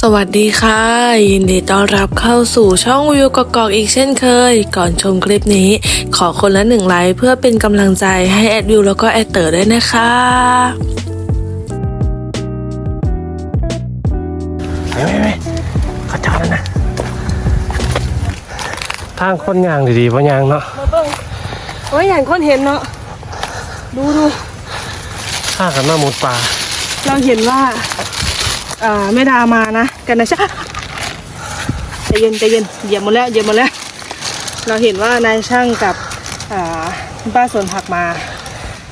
สวัสดีค่ะ ยินดีต้อนรับเข้าสู่ช่องวิวกกอกอีกเช่นเคย ก่อนชมคลิปนี้ ขอคนละหนึ่งไลค์เพื่อเป็นกำลังใจให้แอดวิวแล้วก็แอดเตอร์ด้วยนะคะไม่ไม่ไม่เขาจอดแล้วนะทางคนยางดีๆเพราะยางเนาะมาเบิ่งโอ้ยอย่างคนเห็นเนาะดูดูข้ากันมาหมุดป่าเราเห็นว่า อ่าไม่ดามานะ กันนะชะใจเย็นใจเย็นเหยียบหมดแล้วเหยียบหมดแล้ว เราเห็นว่านายช่างกับอ่าคุณป้าสวนผักมา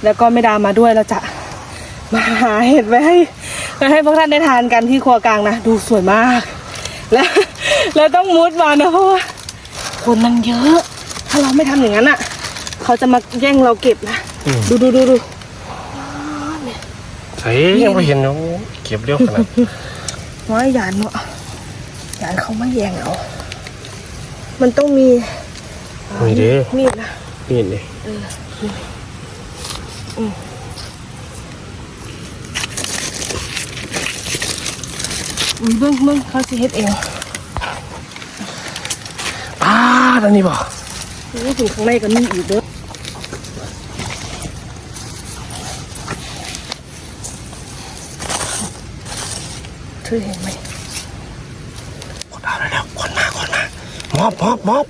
แล้วก็ไม่ดามาด้วยเราจะมาหาเห็ดไว้ให้ไว้ให้พวกท่านได้ทานกันที่ครัวกลางนะ ดูสวยมาก แล้วแล้วต้องมุดมานะเพราะว่าคนมันเยอะ ถ้าเราไม่ทำอย่างนั้นอะ เขาจะมาแย่งเราเก็บนะ ดูดูดูดูใส่ยังไม่เห็นอยู่เก็บเร็วขนาดน้อยยานเนาะยานเขาไม่แย่งเรามันต้องมีนี่เด้มีดนะนี่นี่อุ้ยเบิ้งเบิ้งเขาจะเฮ็ดเองป้าดอันนี้บ่นี่ถึงข้างในก็มีอีกเด้อ เธอเห็นไหมคนเอาแล้วคนมาคนมามอบมอบมอบ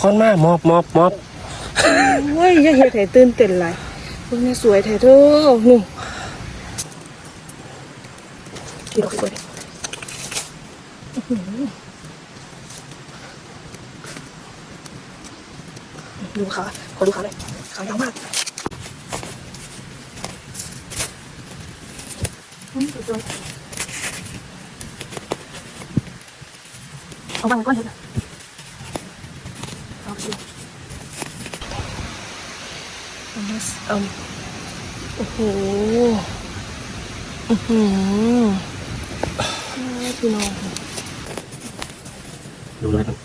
คนมามอบมอบมอบโอ้ยอย่าเฮ็ดให้ตื่นเต้นหลายพวกนี้สวยแท้เด้อนี่ที่ดอกสวยอื้อหือดูขาขอดูขาเลยขายาวมากอืมสวย ๆเอาวางไว้ก่อนเถอะเอาสิอันนี้เอิ่มโอ้โหอือหือพี่น้องดูเลยกัน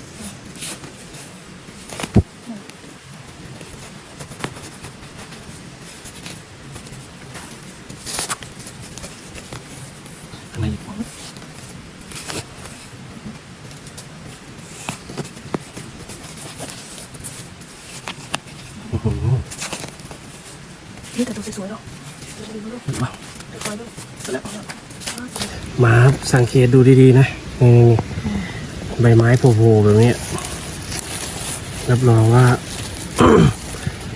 อันไหนอีกอื้อหือ นี่แต่ดู สวยๆเนาะดูดีๆดูว้าวดูคอยดูมาสังเกตดูดีๆนะนี่ใบไม้โผล่ๆแบบนี้รับรองว่า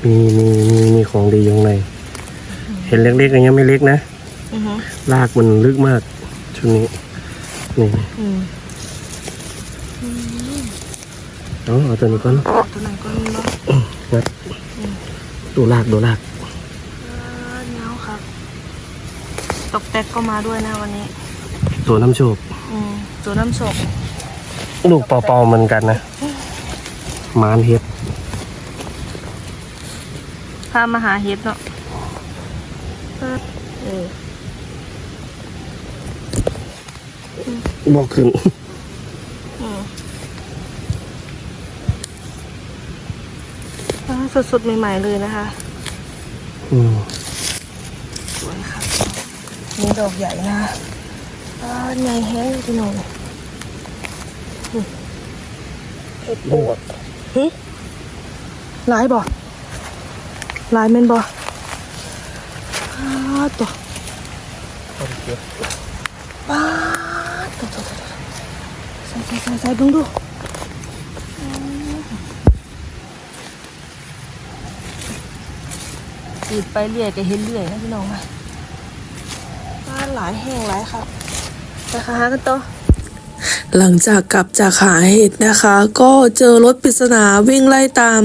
มีมีมีมีของดีอยู่ข้างใน เห็นเล็กๆอย่างเงี้ยไม่เล็กนะอือหือรากมันลึกมากชุดนี้นี่อืมเอาเอาตัวนี้ก่อนตัวไหนก็มีเนาะงัดดูรากดูราก เออเนี้ยครับ ตกแตกก็มาด้วยนะวันนี้ตัวน้ำโชคอืมตัวน้ำโชกลูกเป่าๆเหมือนกันนะมานเฮ็ดพามาหาเห็ดเนาะเออเออบอกขึ้นอืมอ่าสดๆใหม่ๆเลยนะคะ อืมสวยค่ะ นี่ดอกใหญ่นะอ่าใหญ่แห้งพี่น้องเห็ดปวดหึลายบ่ลายเม่นบ่อ้าตัวป้าดตัวตัวตัวใส่ใส่ใส่ใส่ดูดูอีดไปเรื่อยก็เห็นเรื่อยนะพี่น้องนะ บ้านหลายแห่งหลายครับไปค่ะหากันต่อหลังจากกลับจากหาเห็ดนะคะ ก็เจอรถปริศนาวิ่งไล่ตาม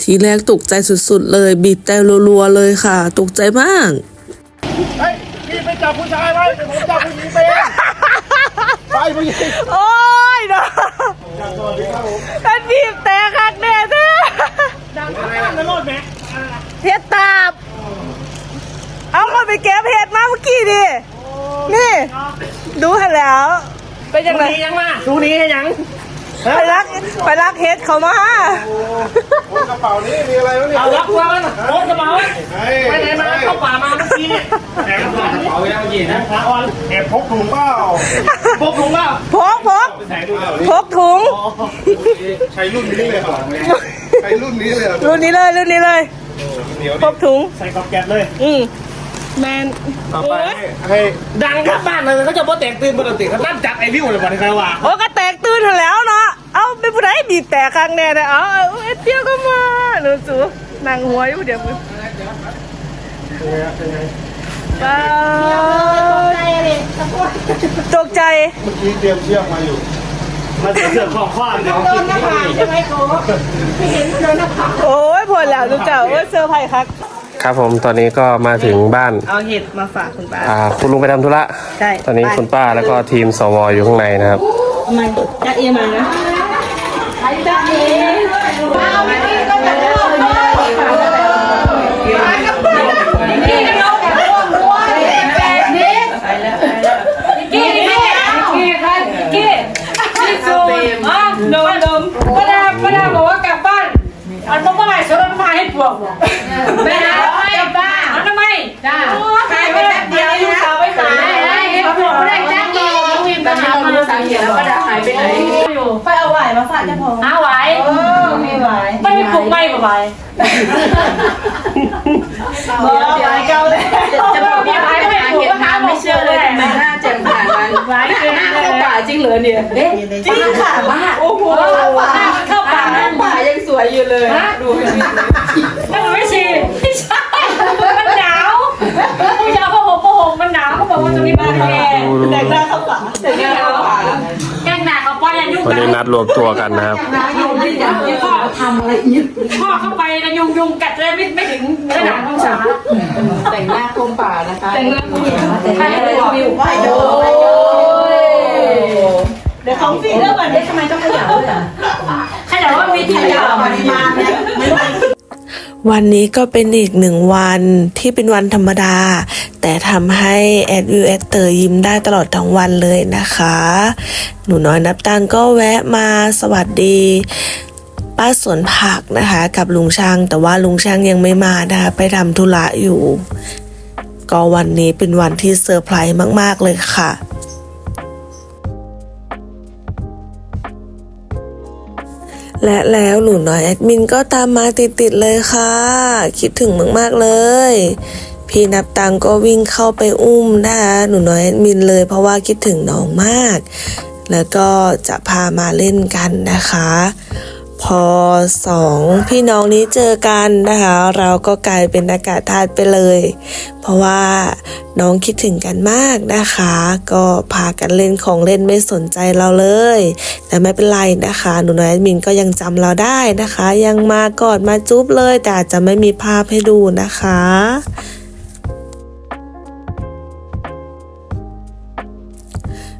ทีแรกตกใจสุดๆ เลย บีบแต่รัวๆเลยค่ะ ตกใจมากเฮ้ยพี่ไปจับผู้ชายไว้เดี๋ยวผมจับผู้หญิงไปเองไปผู้หญิง โอ้ยเนาะท่านบีบแต่คักแน่เด้อ ในรถแม็ก เห็ดตาบ เอาคนไปเก็บเห็ดมาเมื่อกี้ดิ นี่ ดูให้แล้ว เป็นยังไง นี่ยังมาดูนี่ยัง ไปรักไปรักเห็ดเขามากระเป๋านี้มีอะไรวะเนี่ยเอารับตัวมันโคตรกระเป๋าเฮ้ยไปไหนมาเข้าป่ามาเมื่อกี้เนี่ยแหมกระเป๋ายังนี่นะขาอ่อนแอบพกถุงเปล่าพกถุงเปล่าพกพกใส่ดูเอาพกถุงใช้รุ่นนี้เลยเหรอใช้รุ่นนี้เลยเหรอรุ่นนี้เลยรุ่นนี้เลยเหนียวพกถุงใส่กอบแก๊สเลย อืมแมนต่อไปให้ดังครับบ้านเลยเขาจะบ่แตกตื่นบ่ตื่นเขาตั้งจับไอ้วิวเลยบ่ได้ใครว่าโอ้ก็แตกตื่นเถอะแล้วเนาะ เป็นผู้ใดบีบแตกครั้งแน่เลยเอาเอาเอ็ดเดียวก็มาหนูสูนางหัวอยู่เดี๋ยวมึงป้าตกใจ เมื่อกี้เตรียมเชือกมาอยู่มาเสือกของข้อเดี๋ยวโอ้ยพอแล้วลูกเจ้าโอ้ยเซอร์ไพรส์ครับ ครับผมตอนนี้ก็มาถึงบ้านเอาเห็ดมาฝากคุณป้า อ่าคุณลุงไปทำธุระ ใช่ ตอนนี้คุณป้าแล้วก็ทีมสวอยู่ข้างในนะครับมันจะเอียมานะดมดมป้าเมื่อไหร่สนมาให้ปวกไม่ได้กลับบ้านอันทำไมจ้าขายไปแบบเดียวลูกสาวไปขายให้ปวกไม่ได้จ้างอีกวินมานแไปไหนอยู่ไปเอา ไหวมาฝากเจ้าของหาไหวไม่ไหวไม่ได้ปลูกไม่บ่ไหวเดี๋ยวไหวเก่าเลยจะบอกเมียไหวก็ไม่ปลูกก็หาไม่เชื่อเลยทำไมหน้าแจ่มผ่านมันไหวเกินเข้าป่าจริงเหรอเนี่ยเอ๊ะจริงค่ะบ้าโอ้โหเข้าป่าป่ายังสวยอยู่เลยดู วันกันี้นนัดรวมตัวกันนะครับพ่อทำอะไรอีกพ่อเข้าไปนะยุงยุงกัดเลยไม่ไม่ถึงเนื้อหนังของฉันแต่งหน้าคมป่านะคะแต่เงินผู้หญิงใครจะบอกไหวโดเดี๋ วันนี้ก็เป็นอีกหนึ่งวันที่เป็นวันธรรมดา แต่ทำให้แอดวิวแอดเตอร์ยิ้มได้ตลอดทั้งวันเลยนะคะ หนูน้อยนับตังก็แวะมาสวัสดี ป้าสวนผักนะคะ กับลุงช่าง แต่ว่าลุงช่างยังไม่มานะคะไปทำธุระอยู่ ก็วันนี้เป็นวันที่เซอร์ไพรส์มาก ๆ เลยค่ะ และแล้วหนูน้อยแอดมินก็ตามมาติดๆเลยค่ะ คิดถึงมากๆเลย พี่นับตังก็วิ่งเข้าไปอุ้มนะคะหนูน้อยแอดมินเลยเพราะว่าคิดถึงน้องมาก แล้วก็จะพามาเล่นกันนะคะ พอสองพี่น้องนี้เจอกันนะคะ เราก็กลายเป็นอากาศธาตุไปเลย เพราะว่าน้องคิดถึงกันมากนะคะ ก็พากันเล่นของเล่นไม่สนใจเราเลย แต่ไม่เป็นไรนะคะ หนูน้อยมินก็ยังจำเราได้นะคะ ยังมากอดมาจุ๊บเลย แต่จะไม่มีภาพให้ดูนะคะ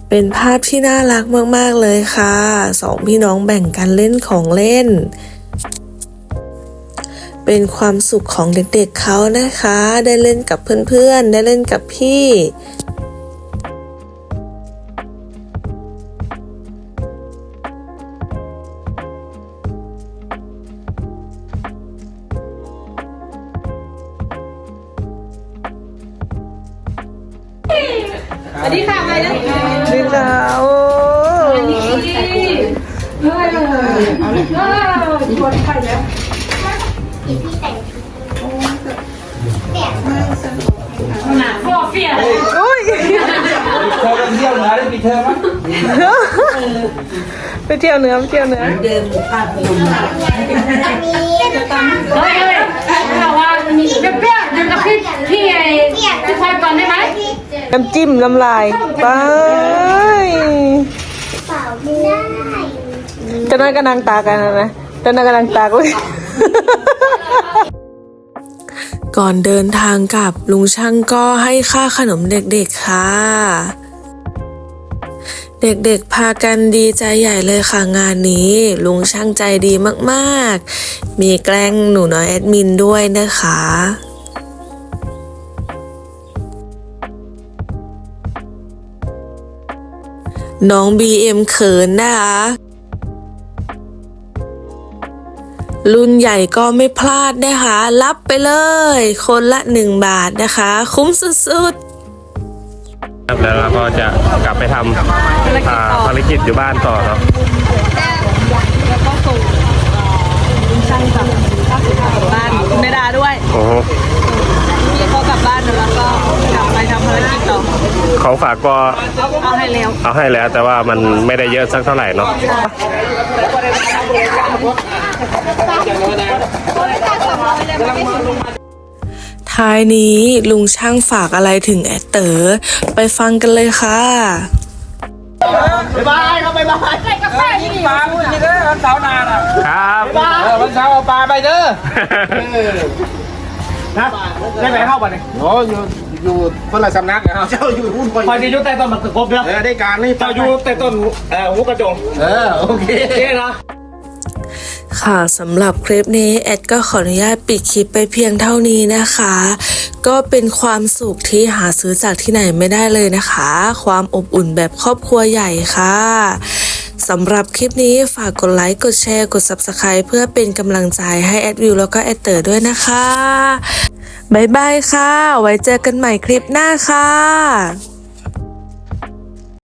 เป็นภาพที่น่ารักมาก ๆ เลยค่ะสองพี่น้องแบ่งกันเล่นของเล่น เป็นความสุขของเด็กๆเขานะคะ ได้เล่นกับเพื่อนๆ ได้เล่นกับพี่ พ่อเฟียนอุ้ยเธอไปเที่ยวเหนือได้ปีเธอมั้ยไปเที่ยวเหนือไปเที่ยวเหนือเดิมภาพยนตร์เฮ้ยเฮ้ยเราว่าเปรี้ยวๆเดี๋ยวกับพี่พี่ไอ้พี่พลอยก่อนได้ไหมน้ำจิ้มน้ำลายไป จะนั่งกำลังตากันนะนะจะนั่งกำลังตากเลยก่อนเดินทางกลับลุงช่างก็ให้ค่าขนมเด็กๆค่ะ เด็กๆพากันดีใจใหญ่เลยค่ะงานนี้ ลุงช่างใจดีมากๆ มีแกล้งหนูน้อยแอดมินด้วยนะคะน้อง BM เขินนะคะ รุ่นใหญ่ก็ไม่พลาดนะคะ รับไปเลย คนละหนึ่งบาทนะคะ คุ้มสุดๆครับแล้วเราก็จะกลับไปทำอ่าภารกิจอยู่บ้านต่อเนาะแล้วก็ส่งลุงช่างกับบ้านคุณแม่ดาด้วยโอ้โหพี่เขากลับบ้านแล้วก็กลับไปทำภารกิจต่อของฝากก็เอาให้แล้วเอาให้แล้วแต่ว่ามันไม่ได้เยอะสักเท่าไหร่เนาะ ท้ายนี้ลุงช่างฝากอะไรถึงแอดเต๋อไปฟังกันเลยค่ะบ๊ายบายครับบ๊ายบายปลาพูดนี่เด้อวันเสาร์หนาน่ะครับเออวันเสาร์เอาปลาไปเด้อนะได้ไปเข้าป่ะเนี่ยโอ้อยู่อยู่คนละสำนักนะครับเจ้าอยู่หุ้นคนคอยจะยุ่งแต่ต้นมันกระกบเด้อเออได้การนี่เจ้าอยู่แต่ต้นเอ่อหูกระจงเออโอเคเจ๊เนาะ ค่ะสำหรับคลิปนี้แอดก็ขออนุญาตปิดคลิปไปเพียงเท่านี้นะคะ ก็เป็นความสุขที่หาซื้อจากที่ไหนไม่ได้เลยนะคะ ความอบอุ่นแบบครอบครัวใหญ่ค่ะสำหรับคลิปนี้ฝากกดไลค์ กดแชร์ กด Subscribe เพื่อเป็นกำลังใจให้แอดวิวแล้วก็แอดเตอร์ด้วยนะคะ บ๊ายบายค่ะ ไว้เจอกันใหม่คลิปหน้าค่ะ